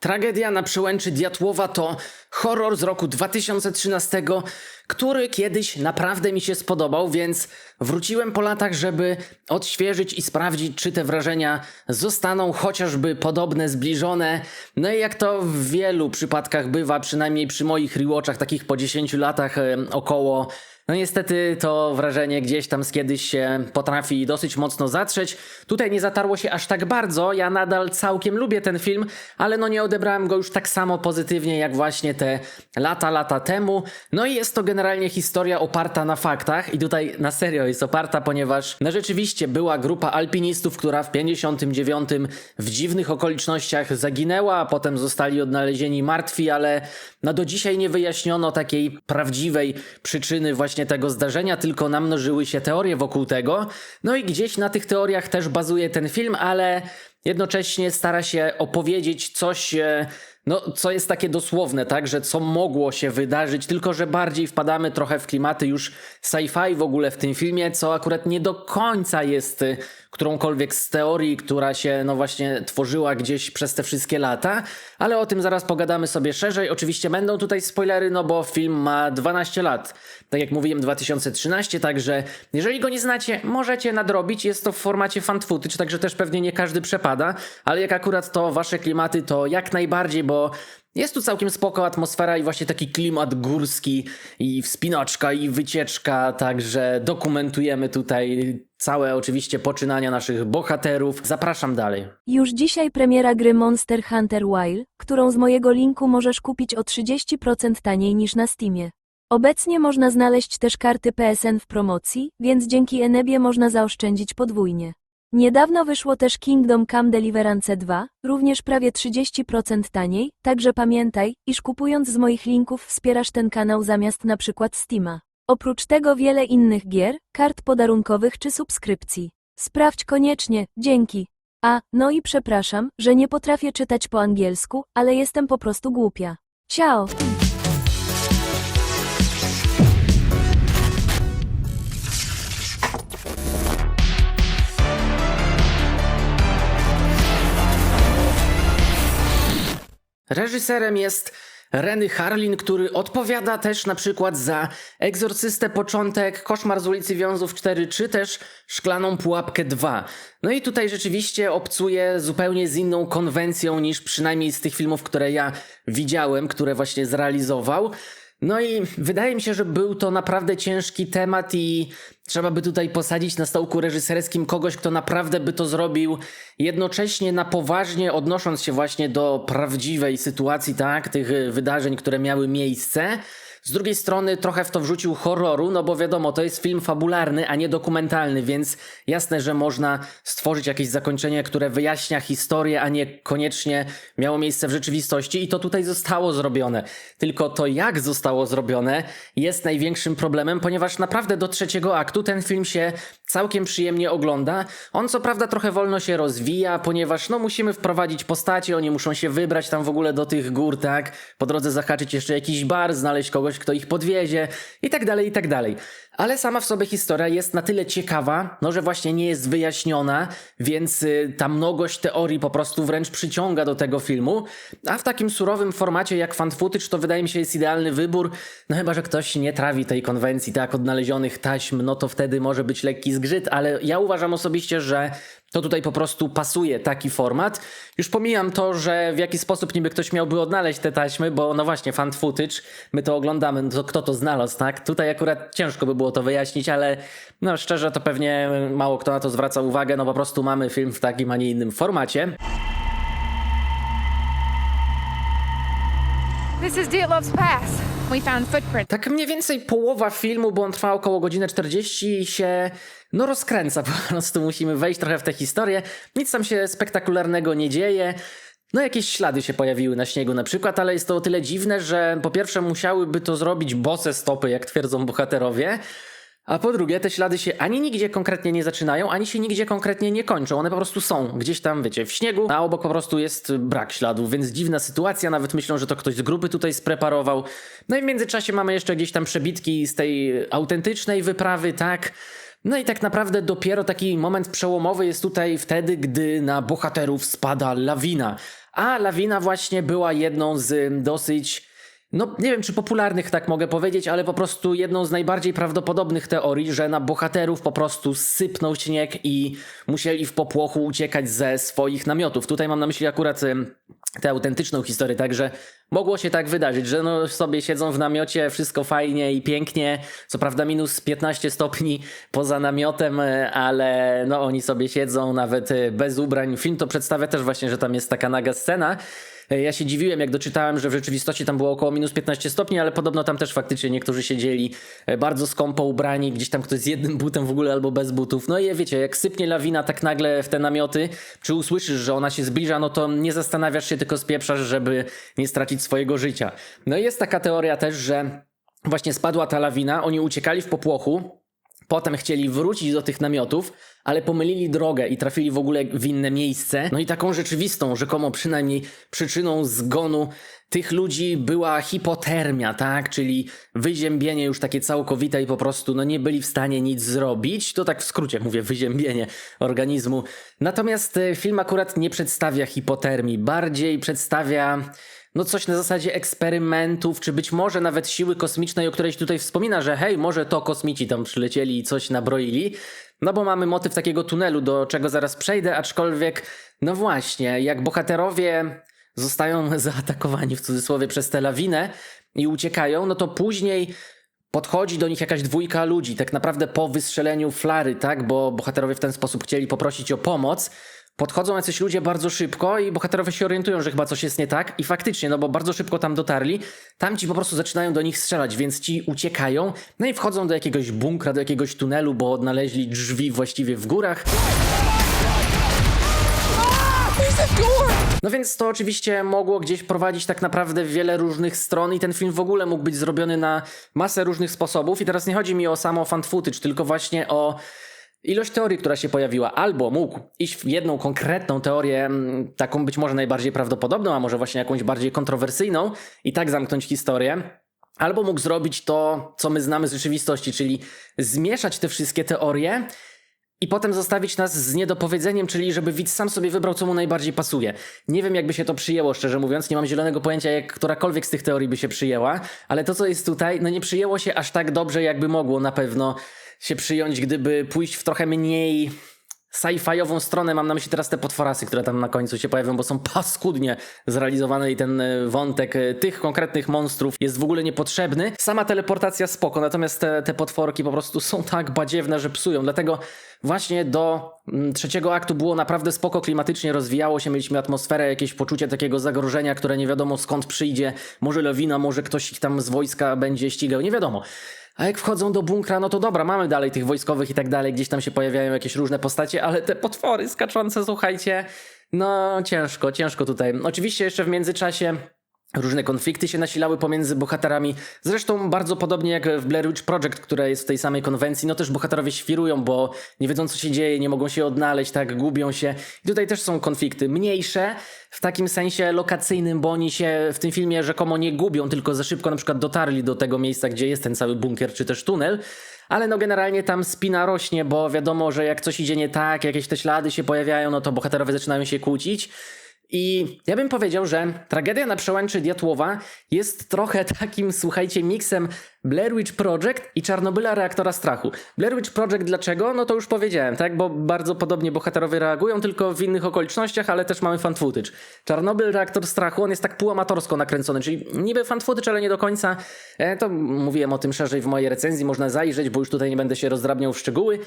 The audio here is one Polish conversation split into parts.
Tragedia na przełęczy Diatłowa to horror z roku 2013, który kiedyś naprawdę mi się spodobał, więc wróciłem po latach, żeby odświeżyć i sprawdzić, czy te wrażenia zostaną chociażby podobne, zbliżone. No i jak to w wielu przypadkach bywa, przynajmniej przy moich rewatchach, takich po 10 latach około, no niestety to wrażenie gdzieś tam z kiedyś się potrafi dosyć mocno zatrzeć. Tutaj nie zatarło się aż tak bardzo, ja nadal całkiem lubię ten film, ale no nie odebrałem go już tak samo pozytywnie jak właśnie te lata, lata temu. No i jest to generalnie historia oparta na faktach i tutaj na serio jest oparta, ponieważ no rzeczywiście była grupa alpinistów, która w 59 w dziwnych okolicznościach zaginęła, a potem zostali odnalezieni martwi, ale no do dzisiaj nie wyjaśniono takiej prawdziwej przyczyny właśnie tego zdarzenia, tylko namnożyły się teorie wokół tego. No i gdzieś na tych teoriach też bazuje ten film, ale jednocześnie stara się opowiedzieć coś, e, no, co jest takie dosłowne, tak, że co mogło się wydarzyć, tylko że bardziej wpadamy trochę w klimaty już sci-fi w ogóle w tym filmie, co akurat nie do końca jest y, którąkolwiek z teorii, która się no właśnie tworzyła gdzieś przez te wszystkie lata, ale o tym zaraz pogadamy sobie szerzej. Oczywiście będą tutaj spoilery, no bo film ma 12 lat. Tak jak mówiłem 2013, także jeżeli go nie znacie, możecie nadrobić. Jest to w formacie fan footage, także też pewnie nie każdy przepada, ale jak akurat to wasze klimaty, to jak najbardziej, bo jest tu całkiem spoko atmosfera i właśnie taki klimat górski i wspinaczka i wycieczka, także dokumentujemy tutaj całe oczywiście poczynania naszych bohaterów. Zapraszam dalej. Już dzisiaj premiera gry Monster Hunter Wild, którą z mojego linku możesz kupić o 30% taniej niż na Steamie. Obecnie można znaleźć też karty PSN w promocji, więc dzięki Enebie można zaoszczędzić podwójnie. Niedawno wyszło też Kingdom Come Deliverance 2, również prawie 30% taniej, także pamiętaj, iż kupując z moich linków wspierasz ten kanał zamiast na przykład Steama. Oprócz tego wiele innych gier, kart podarunkowych czy subskrypcji. Sprawdź koniecznie, dzięki. A, no i przepraszam, że nie potrafię czytać po angielsku, ale jestem po prostu głupia. Ciao! Reżyserem jest Renny Harlin, który odpowiada też na przykład za Egzorcystę Początek, Koszmar z ulicy Wiązów 4 czy też Szklaną Pułapkę 2. No i tutaj rzeczywiście obcuje zupełnie z inną konwencją niż przynajmniej z tych filmów, które ja widziałem, które właśnie zrealizował. No i wydaje mi się, że był to naprawdę ciężki temat i trzeba by tutaj posadzić na stołku reżyserskim kogoś, kto naprawdę by to zrobił jednocześnie na poważnie, odnosząc się właśnie do prawdziwej sytuacji, tak, tych wydarzeń, które miały miejsce. Z drugiej strony trochę w to wrzucił horroru, no bo wiadomo, to jest film fabularny, a nie dokumentalny, więc jasne, że można stworzyć jakieś zakończenie, które wyjaśnia historię, a nie koniecznie miało miejsce w rzeczywistości i to tutaj zostało zrobione. Tylko to jak zostało zrobione jest największym problemem, ponieważ naprawdę do trzeciego aktu ten film się całkiem przyjemnie ogląda. On co prawda trochę wolno się rozwija, ponieważ no musimy wprowadzić postacie, oni muszą się wybrać tam w ogóle do tych gór, tak? Po drodze zahaczyć jeszcze jakiś bar, znaleźć kogoś, kto ich podwiezie i tak dalej, i tak dalej. Ale sama w sobie historia jest na tyle ciekawa, no że właśnie nie jest wyjaśniona, więc y, ta mnogość teorii po prostu wręcz przyciąga do tego filmu. A w takim surowym formacie jak fan footage to wydaje mi się jest idealny wybór. No chyba, że ktoś nie trawi tej konwencji tak odnalezionych taśm, no to wtedy może być lekki zgrzyt, ale ja uważam osobiście, że to tutaj po prostu pasuje taki format. Już pomijam to, że w jaki sposób niby ktoś miałby odnaleźć te taśmy, bo no właśnie, fan footage, my to oglądamy, no to kto to znalazł, tak? Tutaj akurat ciężko by było to wyjaśnić, ale no szczerze to pewnie mało kto na to zwraca uwagę, no po prostu mamy film w takim, a nie innym formacie. This is Dietlov's Pass. We found. Tak mniej więcej połowa filmu, bo on trwa około godziny 40 i się no rozkręca po prostu. Musimy wejść trochę w tę historię. Nic tam się spektakularnego nie dzieje. No jakieś ślady się pojawiły na śniegu na przykład, ale jest to o tyle dziwne, że po pierwsze musiałyby to zrobić bose stopy, jak twierdzą bohaterowie, a po drugie te ślady się ani nigdzie konkretnie nie zaczynają, ani się nigdzie konkretnie nie kończą. One po prostu są gdzieś tam, wiecie, w śniegu, a obok po prostu jest brak śladów, więc dziwna sytuacja. Nawet myślą, że to ktoś z grupy tutaj spreparował. No i w międzyczasie mamy jeszcze gdzieś tam przebitki z tej autentycznej wyprawy, tak? No i tak naprawdę dopiero taki moment przełomowy jest tutaj wtedy, gdy na bohaterów spada lawina. A lawina właśnie była jedną z dosyć no, nie wiem, czy popularnych tak mogę powiedzieć, ale po prostu jedną z najbardziej prawdopodobnych teorii, że na bohaterów po prostu sypnął śnieg i musieli w popłochu uciekać ze swoich namiotów. Tutaj mam na myśli akurat tę autentyczną historię, także mogło się tak wydarzyć, że no sobie siedzą w namiocie, wszystko fajnie i pięknie, co prawda minus 15 stopni poza namiotem, e, ale no oni sobie siedzą nawet e, bez ubrań. Film to przedstawia też właśnie, że tam jest taka naga scena. E, Ja się dziwiłem, jak doczytałem, że w rzeczywistości tam było około minus 15 stopni, ale podobno tam też faktycznie niektórzy siedzieli e, bardzo skąpo ubrani, gdzieś tam ktoś z jednym butem w ogóle albo bez butów. No i wiecie, jak sypnie lawina tak nagle w te namioty, czy usłyszysz, że ona się zbliża, no to nie zastanawiasz się, tylko spieprzasz, żeby nie stracić swojego życia. No i jest taka teoria też, że właśnie spadła ta lawina, oni uciekali w popłochu, Potem chcieli wrócić do tych namiotów, ale pomylili drogę i trafili w ogóle w inne miejsce. No i taką rzeczywistą, rzekomo przynajmniej przyczyną zgonu tych ludzi była hipotermia, tak? Czyli wyziębienie już takie całkowite i po prostu no nie byli w stanie nic zrobić. To tak w skrócie mówię, wyziębienie organizmu. Natomiast e, film akurat nie przedstawia hipotermii, bardziej przedstawia no coś na zasadzie eksperymentów, czy być może nawet siły kosmicznej, o której się tutaj wspomina, że hej, może to kosmici tam przylecieli i coś nabroili. No bo mamy motyw takiego tunelu, do czego zaraz przejdę, aczkolwiek, no właśnie, jak bohaterowie zostają zaatakowani w cudzysłowie przez tę lawinę i uciekają, no to później podchodzi do nich jakaś dwójka ludzi, tak naprawdę po wystrzeleniu flary, tak, bo bohaterowie w ten sposób chcieli poprosić o pomoc. Podchodzą jacyś ludzie bardzo szybko i bohaterowie się orientują, że chyba coś jest nie tak. I faktycznie, no bo bardzo szybko tam dotarli, tamci po prostu zaczynają do nich strzelać, więc ci uciekają, no i wchodzą do jakiegoś bunkra, do jakiegoś tunelu, bo odnaleźli drzwi właściwie w górach. No więc to oczywiście mogło gdzieś prowadzić tak naprawdę w wiele różnych stron i ten film w ogóle mógł być zrobiony na masę różnych sposobów. I teraz nie chodzi mi o samo fan footage, tylko właśnie o ilość teorii, która się pojawiła. Albo mógł iść w jedną konkretną teorię, mm, taką być może najbardziej prawdopodobną, a może właśnie jakąś bardziej kontrowersyjną i tak zamknąć historię. Albo mógł zrobić to, co my znamy z rzeczywistości, czyli zmieszać te wszystkie teorie i potem zostawić nas z niedopowiedzeniem, czyli żeby widz sam sobie wybrał, co mu najbardziej pasuje. Nie wiem, jakby się to przyjęło, szczerze mówiąc, nie mam zielonego pojęcia, jak którakolwiek z tych teorii by się przyjęła, ale to, co jest tutaj, no nie przyjęło się aż tak dobrze, jakby mogło na pewno się przyjąć, gdyby pójść w trochę mniej sci-fiową stronę. Mam na myśli teraz te potworasy, które tam na końcu się pojawią, bo są paskudnie zrealizowane i ten e, wątek e, tych konkretnych monstrów jest w ogóle niepotrzebny. Sama teleportacja spoko, natomiast te, te potworki po prostu są tak badziewne, że psują. Dlatego właśnie do mm, trzeciego aktu było naprawdę spoko, klimatycznie rozwijało się, mieliśmy atmosferę, jakieś poczucie takiego zagrożenia, które nie wiadomo skąd przyjdzie. Może lawina, może ktoś ich tam z wojska będzie ścigał, nie wiadomo. A jak wchodzą do bunkra, no to dobra, mamy dalej tych wojskowych i tak dalej, gdzieś tam się pojawiają jakieś różne postacie, ale te potwory skaczące, słuchajcie, no ciężko, ciężko tutaj. Oczywiście jeszcze w międzyczasie Różne konflikty się nasilały pomiędzy bohaterami. Zresztą bardzo podobnie jak w Blair Witch Project, która jest w tej samej konwencji, no też bohaterowie świrują, bo nie wiedzą co się dzieje, nie mogą się odnaleźć, tak, gubią się. I tutaj też są konflikty mniejsze, w takim sensie lokacyjnym, bo oni się w tym filmie rzekomo nie gubią, tylko za szybko na przykład dotarli do tego miejsca, gdzie jest ten cały bunkier czy też tunel. Ale no generalnie tam spina rośnie, bo wiadomo, że jak coś idzie nie tak, jakieś te ślady się pojawiają, no to bohaterowie zaczynają się kłócić. I ja bym powiedział, że tragedia na przełęczy Diatłowa jest trochę takim, słuchajcie, miksem Blair Witch Project i Czarnobyla Reaktora Strachu. Blair Witch Project dlaczego? No to już powiedziałem, tak? Bo bardzo podobnie bohaterowie reagują, tylko w innych okolicznościach, ale też mamy fan footage. Czarnobyl Reaktor Strachu, on jest tak półamatorsko nakręcony, czyli niby fan footage, ale nie do końca. E, to mówiłem o tym szerzej w mojej recenzji, można zajrzeć, bo już tutaj nie będę się rozdrabniał w szczegóły.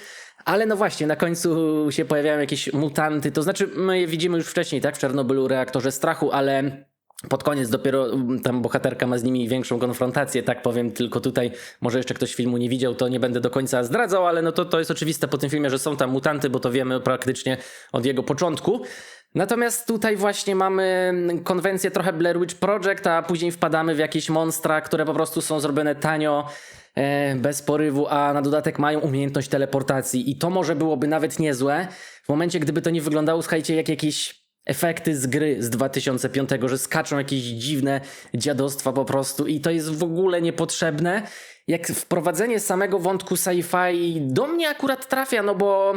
Ale no właśnie, na końcu się pojawiają jakieś mutanty, to znaczy my je widzimy już wcześniej, tak? W Czarnobylu Reaktorze Strachu, ale pod koniec dopiero mm, tam bohaterka ma z nimi większą konfrontację, tak powiem, tylko tutaj może jeszcze ktoś filmu nie widział, to nie będę do końca zdradzał, ale no to, to jest oczywiste po tym filmie, że są tam mutanty, bo to wiemy praktycznie od jego początku. Natomiast tutaj właśnie mamy konwencję trochę Blair Witch Project, a później wpadamy w jakieś monstra, które po prostu są zrobione tanio, e, bez porywu, a na dodatek mają umiejętność teleportacji i to może byłoby nawet niezłe w momencie, gdyby to nie wyglądało, słuchajcie, jak jakieś efekty z gry z 2005, że skaczą jakieś dziwne dziadostwa po prostu i to jest w ogóle niepotrzebne. Jak wprowadzenie samego wątku sci-fi do mnie akurat trafia, no bo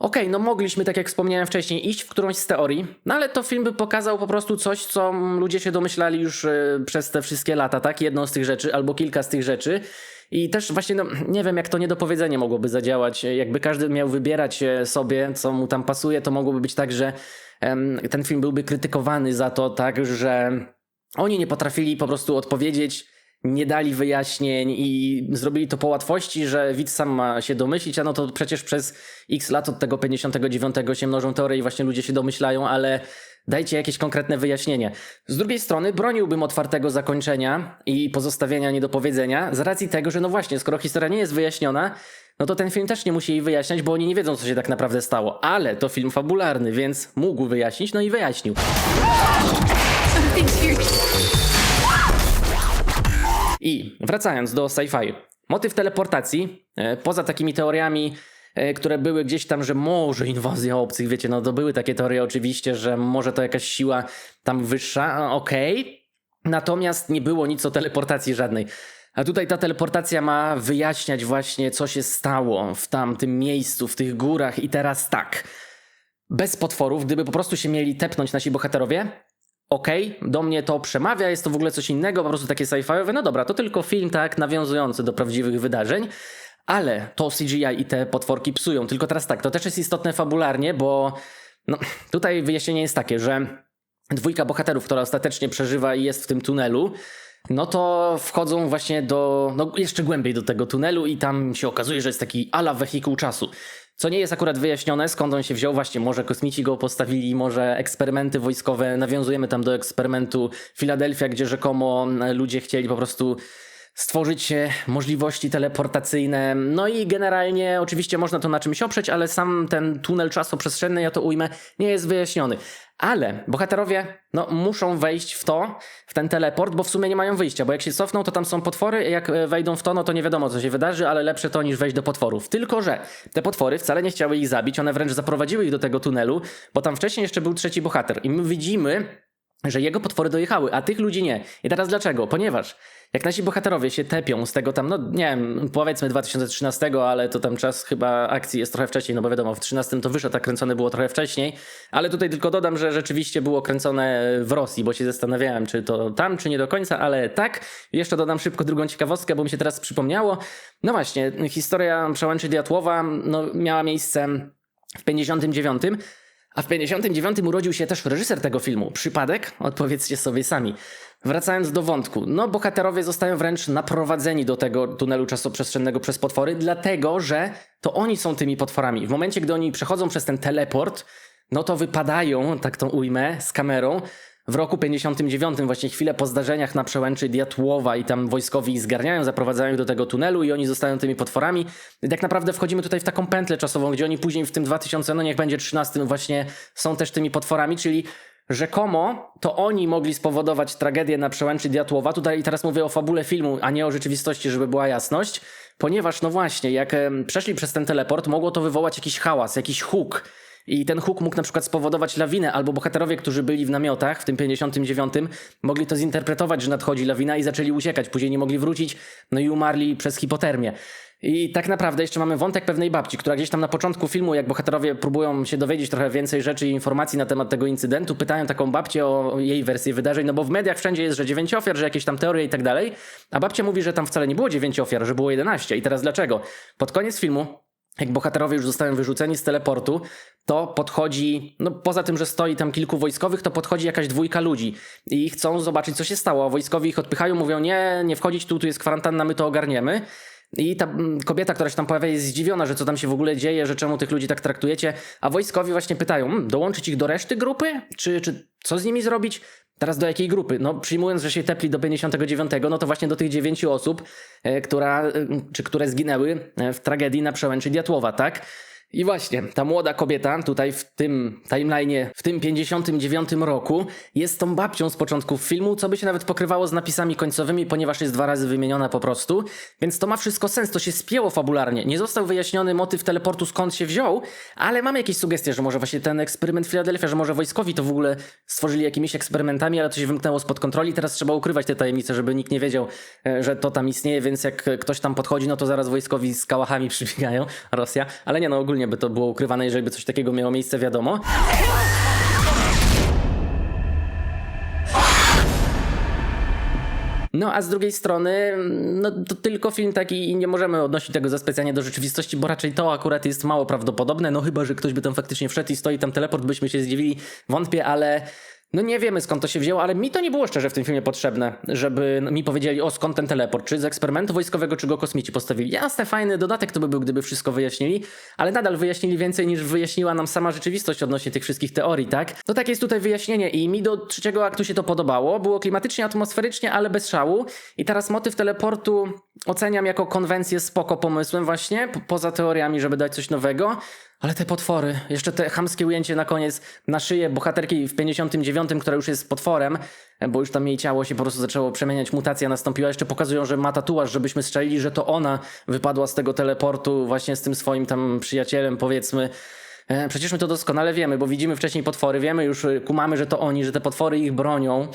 Okej, no mogliśmy, tak jak wspomniałem wcześniej, iść w którąś z teorii, no ale to film by pokazał po prostu coś, co ludzie się domyślali już e, przez te wszystkie lata, tak? Jedną z tych rzeczy, albo kilka z tych rzeczy. I też właśnie, no, nie wiem, jak to niedopowiedzenie mogłoby zadziałać. Jakby każdy miał wybierać e, sobie, co mu tam pasuje, to mogłoby być tak, że ten film byłby krytykowany za to, tak, że oni nie potrafili po prostu odpowiedzieć, nie dali wyjaśnień i zrobili to po łatwości, że widz sam ma się domyślić, a no to przecież przez x lat od tego 59 się mnożą teorie i właśnie ludzie się domyślają, ale dajcie jakieś konkretne wyjaśnienie. Z drugiej strony broniłbym otwartego zakończenia i pozostawienia niedopowiedzenia z racji tego, że no właśnie, skoro historia nie jest wyjaśniona, no to ten film też nie musi jej wyjaśniać, bo oni nie wiedzą, co się tak naprawdę stało. Ale to film fabularny, więc mógł wyjaśnić, no i wyjaśnił. I wracając do sci-fi. Motyw teleportacji, e, poza takimi teoriami, które były gdzieś tam, że może inwazja obcych, wiecie, no to były takie teorie oczywiście, że może to jakaś siła tam wyższa, okej. Natomiast nie było nic o teleportacji żadnej. A tutaj ta teleportacja ma wyjaśniać właśnie, co się stało w tamtym miejscu, w tych górach i teraz tak. Bez potworów, gdyby po prostu się mieli tepnąć nasi bohaterowie, okej, do mnie to przemawia, jest to w ogóle coś innego, po prostu takie sci-fiowe, no dobra, to tylko film tak nawiązujący do prawdziwych wydarzeń, ale to CGI i te potworki psują. Tylko teraz tak, to też jest istotne fabularnie, bo no, tutaj wyjaśnienie jest takie, że dwójka bohaterów, która ostatecznie przeżywa i jest w tym tunelu, no to wchodzą właśnie do, no jeszcze głębiej do tego tunelu i tam się okazuje, że jest taki ala wehikuł czasu. Co nie jest akurat wyjaśnione, skąd on się wziął, właśnie może kosmici go postawili, może eksperymenty wojskowe, nawiązujemy tam do eksperymentu Filadelfia, gdzie rzekomo ludzie chcieli po prostu stworzyć możliwości teleportacyjne. No i generalnie oczywiście można to na czymś oprzeć, ale sam ten tunel czasoprzestrzenny, ja to ujmę, nie jest wyjaśniony. Ale bohaterowie no, muszą wejść w to, w ten teleport, bo w sumie nie mają wyjścia, bo jak się cofną, to tam są potwory, jak e, wejdą w to, no to nie wiadomo co się wydarzy, ale lepsze to niż wejść do potworów. Tylko, że te potwory wcale nie chciały ich zabić, one wręcz zaprowadziły ich do tego tunelu, bo tam wcześniej jeszcze był trzeci bohater i my widzimy, że jego potwory dojechały, a tych ludzi nie. I teraz dlaczego? Ponieważ jak nasi bohaterowie się tepią z tego tam, no nie wiem, powiedzmy 2013, ale to tam czas chyba akcji jest trochę wcześniej, no bo wiadomo, w 13 to wyszedł, a kręcone było trochę wcześniej, ale tutaj tylko dodam, że rzeczywiście było kręcone w Rosji, bo się zastanawiałem, czy to tam, czy nie do końca, ale tak. Jeszcze dodam szybko drugą ciekawostkę, bo mi się teraz przypomniało. No właśnie, historia Przełęczy Diatłowa no, miała miejsce w 59. A w 59 urodził się też reżyser tego filmu. Przypadek? Odpowiedzcie sobie sami. Wracając do wątku. No, bohaterowie zostają wręcz naprowadzeni do tego tunelu czasoprzestrzennego przez potwory, dlatego że to oni są tymi potworami. W momencie, gdy oni przechodzą przez ten teleport, no to wypadają, tak to ujmę, z kamerą. W roku 59, właśnie chwilę po zdarzeniach na przełęczy Diatłowa i tam wojskowi zgarniają, zaprowadzają ich do tego tunelu i oni zostają tymi potworami. Tak naprawdę wchodzimy tutaj w taką pętlę czasową, gdzie oni później w tym 2000, no niech będzie 13 właśnie są też tymi potworami, czyli rzekomo to oni mogli spowodować tragedię na przełęczy Diatłowa. Tutaj teraz mówię o fabule filmu, a nie o rzeczywistości, żeby była jasność. Ponieważ no właśnie, jak przeszli przez ten teleport, mogło to wywołać jakiś hałas, jakiś huk. I ten huk mógł na przykład spowodować lawinę, albo bohaterowie, którzy byli w namiotach w tym 59, mogli to zinterpretować, że nadchodzi lawina i zaczęli uciekać. Później nie mogli wrócić, no i umarli przez hipotermię. I tak naprawdę jeszcze mamy wątek pewnej babci, która gdzieś tam na początku filmu, jak bohaterowie próbują się dowiedzieć trochę więcej rzeczy i informacji na temat tego incydentu, pytają taką babcię o jej wersję wydarzeń, no bo w mediach wszędzie jest, że 9 ofiar, że jakieś tam teorie i tak dalej, a babcia mówi, że tam wcale nie było 9 ofiar, że było 11. I teraz dlaczego? Pod koniec filmu jak bohaterowie już zostają wyrzuceni z teleportu, to podchodzi, no poza tym, że stoi tam kilku wojskowych, to podchodzi jakaś dwójka ludzi i chcą zobaczyć, co się stało. Wojskowi ich odpychają, mówią: Nie, nie wchodzić tu, tu jest kwarantanna, my to ogarniemy. I ta mm, kobieta, która się tam pojawia, jest zdziwiona, że co tam się w ogóle dzieje, że czemu tych ludzi tak traktujecie. A wojskowi właśnie pytają: "Mm, dołączyć ich do reszty grupy? Czy, czy co z nimi zrobić? Teraz do jakiej grupy? No, przyjmując, że się tepli do 59, no to właśnie do tych dziewięciu osób, e, która, e, czy które zginęły e, w tragedii na przełęczy Diatłowa, tak? I właśnie, ta młoda kobieta tutaj w tym timeline'ie, w tym 59 roku, jest tą babcią z początków filmu, co by się nawet pokrywało z napisami końcowymi, ponieważ jest dwa razy wymieniona po prostu. Więc to ma wszystko sens, to się spięło fabularnie. Nie został wyjaśniony motyw teleportu, skąd się wziął, ale mamy jakieś sugestie, że może właśnie ten eksperyment Filadelfia, że może wojskowi to w ogóle stworzyli jakimiś eksperymentami, ale to się wymknęło spod kontroli. Teraz trzeba ukrywać te tajemnice, żeby nikt nie wiedział, e, że to tam istnieje, więc jak ktoś tam podchodzi, no to zaraz wojskowi z kałachami przybiegają, Rosja. Ale nie no, ogólnie ogólnie by to było ukrywane, jeżeli by coś takiego miało miejsce, wiadomo. No a z drugiej strony, no to tylko film taki i nie możemy odnosić tego za specjalnie do rzeczywistości, bo raczej to akurat jest mało prawdopodobne, no chyba, że ktoś by tam faktycznie wszedł i stoi tam teleport, byśmy się zdziwili, wątpię, ale no nie wiemy skąd to się wzięło, ale mi to nie było szczerze w tym filmie potrzebne, żeby mi powiedzieli, o skąd ten teleport, czy z eksperymentu wojskowego, czy go kosmici postawili. Jasne, fajny dodatek to by był, gdyby wszystko wyjaśnili, ale nadal wyjaśnili więcej niż wyjaśniła nam sama rzeczywistość odnośnie tych wszystkich teorii, tak? No tak jest tutaj wyjaśnienie i mi do trzeciego aktu się to podobało, było klimatycznie, atmosferycznie, ale bez szału i teraz motyw teleportu oceniam jako konwencję spoko pomysłem właśnie, po- poza teoriami, żeby dać coś nowego, ale te potwory, jeszcze te chamskie ujęcie na koniec na szyję bohaterki w 59, która już jest potworem, bo już tam jej ciało się po prostu zaczęło przemieniać, mutacja nastąpiła. Jeszcze pokazują, że ma tatuaż, żebyśmy strzelili, że to ona wypadła z tego teleportu właśnie z tym swoim tam przyjacielem, powiedzmy. E, Przecież my to doskonale wiemy, bo widzimy wcześniej potwory, wiemy już, y, kumamy, że to oni, że te potwory ich bronią.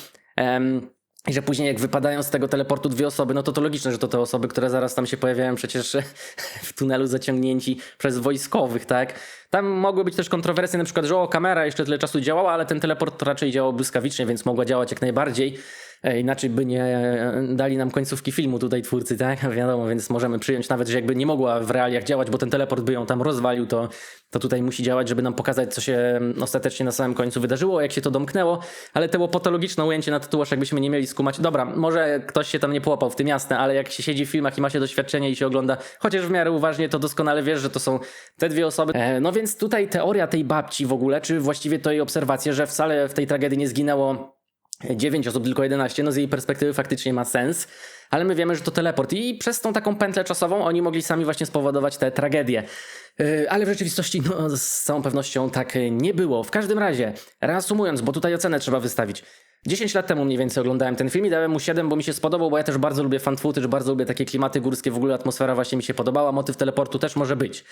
I że później jak wypadają z tego teleportu dwie osoby, no to to logiczne, że to te osoby, które zaraz tam się pojawiają przecież w tunelu zaciągnięci przez wojskowych, tak? Tam mogły być też kontrowersje, na przykład, że o, kamera jeszcze tyle czasu działała, ale ten teleport raczej działał błyskawicznie, więc mogła działać jak najbardziej. E, Inaczej by nie e, dali nam końcówki filmu tutaj twórcy, tak? Wiadomo, więc możemy przyjąć nawet, że jakby nie mogła w realiach działać, bo ten teleport by ją tam rozwalił, to, to tutaj musi działać, żeby nam pokazać, co się mm, ostatecznie na samym końcu wydarzyło, jak się to domknęło, ale to było patologiczne ujęcie na tatuaż, jakbyśmy nie mieli skumać. Dobra, może ktoś się tam nie połapał w tym jasne, ale jak się siedzi w filmach i ma się doświadczenie i się ogląda, chociaż w miarę uważnie, to doskonale wiesz, że to są te dwie osoby. E, no więc tutaj teoria tej babci w ogóle, czy właściwie to jej obserwacje, że wcale w tej tragedii nie zginęło 9 osób, tylko 11, no z jej perspektywy faktycznie ma sens, ale my wiemy, że to teleport i przez tą taką pętlę czasową oni mogli sami właśnie spowodować tę tragedię. Yy, Ale w rzeczywistości no, z całą pewnością tak nie było. W każdym razie, reasumując, bo tutaj ocenę trzeba wystawić. 10 lat temu mniej więcej oglądałem ten film i dałem mu 7, bo mi się spodobał, bo ja też bardzo lubię fan footage, bardzo lubię takie klimaty górskie, w ogóle atmosfera właśnie mi się podobała, motyw teleportu też może być.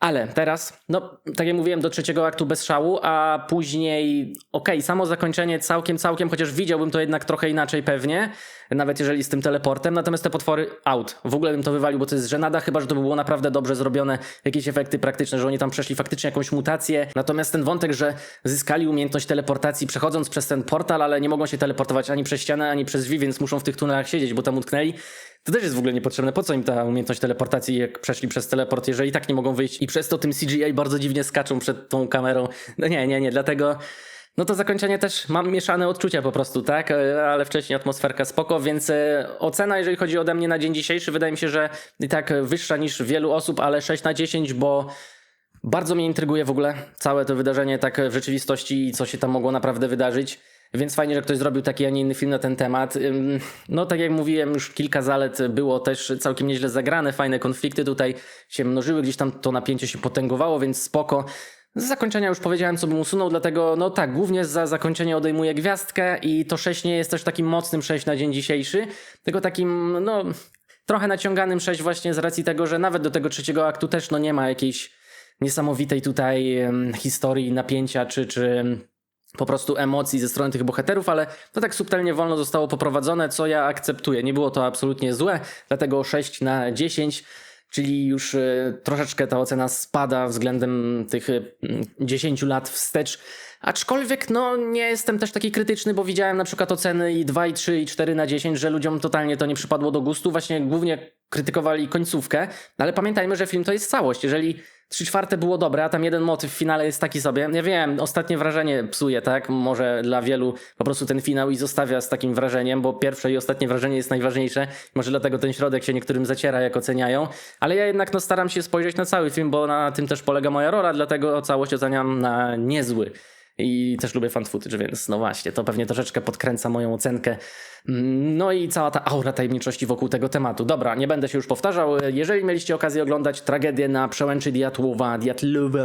Ale teraz, no tak jak mówiłem, do trzeciego aktu bez szału, a później, okej, samo zakończenie całkiem, całkiem, chociaż widziałbym to jednak trochę inaczej pewnie, nawet jeżeli z tym teleportem, natomiast te potwory out. W ogóle bym to wywalił, bo to jest żenada, chyba że to by było naprawdę dobrze zrobione, jakieś efekty praktyczne, że oni tam przeszli faktycznie jakąś mutację. Natomiast ten wątek, że zyskali umiejętność teleportacji przechodząc przez ten portal, ale nie mogą się teleportować ani przez ścianę, ani przez drzwi, więc muszą w tych tunelach siedzieć, bo tam utknęli. To też jest w ogóle niepotrzebne. Po co im ta umiejętność teleportacji, jak przeszli przez teleport, jeżeli i tak nie mogą wyjść i przez to tym CGI bardzo dziwnie skaczą przed tą kamerą. No nie, nie, nie, dlatego... No to zakończenie też mam mieszane odczucia po prostu, tak? E, Ale wcześniej atmosferka spoko, więc e, ocena, jeżeli chodzi ode mnie na dzień dzisiejszy, wydaje mi się, że i tak wyższa niż wielu osób, ale 6 na 10, bo bardzo mnie intryguje w ogóle całe to wydarzenie tak w rzeczywistości i co się tam mogło naprawdę wydarzyć. Więc fajnie, że ktoś zrobił taki, a nie inny film na ten temat. No, tak jak mówiłem, już kilka zalet było też całkiem nieźle zagrane, fajne konflikty tutaj się mnożyły, gdzieś tam to napięcie się potęgowało, więc spoko. Z zakończenia już powiedziałem, co bym usunął, dlatego no tak, głównie za zakończenie odejmuję gwiazdkę i to 6 nie jest też takim mocnym 6 na dzień dzisiejszy, tylko takim, no, trochę naciąganym 6 właśnie z racji tego, że nawet do tego trzeciego aktu też no nie ma jakiejś niesamowitej tutaj historii napięcia czy, czy po prostu emocji ze strony tych bohaterów, ale to tak subtelnie wolno zostało poprowadzone, co ja akceptuję. Nie było to absolutnie złe, dlatego 6 na 10, czyli już e, troszeczkę ta ocena spada względem tych e, 10 lat wstecz. Aczkolwiek no nie jestem też taki krytyczny, bo widziałem na przykład oceny i 2, i 3, i 4 na 10, że ludziom totalnie to nie przypadło do gustu. Właśnie głównie krytykowali końcówkę, no ale pamiętajmy, że film to jest całość. Jeżeli 3 czwarte było dobre, a tam jeden motyw w finale jest taki sobie. Ja wiem, ostatnie wrażenie psuje, tak? Może dla wielu po prostu ten finał i zostawia z takim wrażeniem, bo pierwsze i ostatnie wrażenie jest najważniejsze. Może dlatego ten środek się niektórym zaciera, jak oceniają. Ale ja jednak no, staram się spojrzeć na cały film, bo na tym też polega moja rola, dlatego całość oceniam na niezły. I też lubię fan footage, więc no właśnie, to pewnie troszeczkę podkręca moją ocenkę. No i cała ta aura tajemniczości wokół tego tematu. Dobra, nie będę się już powtarzał. Jeżeli mieliście okazję oglądać tragedię na przełęczy Diatłowa, Diatlowa,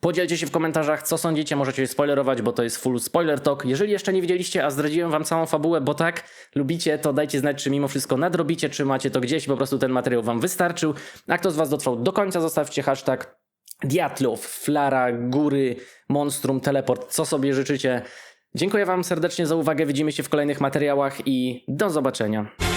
podzielcie się w komentarzach, co sądzicie. Możecie spoilerować, bo to jest full spoiler talk. Jeżeli jeszcze nie widzieliście, a zdradziłem wam całą fabułę, bo tak, lubicie, to dajcie znać, czy mimo wszystko nadrobicie, czy macie to gdzieś, po prostu ten materiał wam wystarczył. A kto z was dotrwał do końca, zostawcie hashtag Diatlow, Flara, Góry, Monstrum, Teleport, co sobie życzycie. Dziękuję Wam serdecznie za uwagę, widzimy się w kolejnych materiałach i do zobaczenia.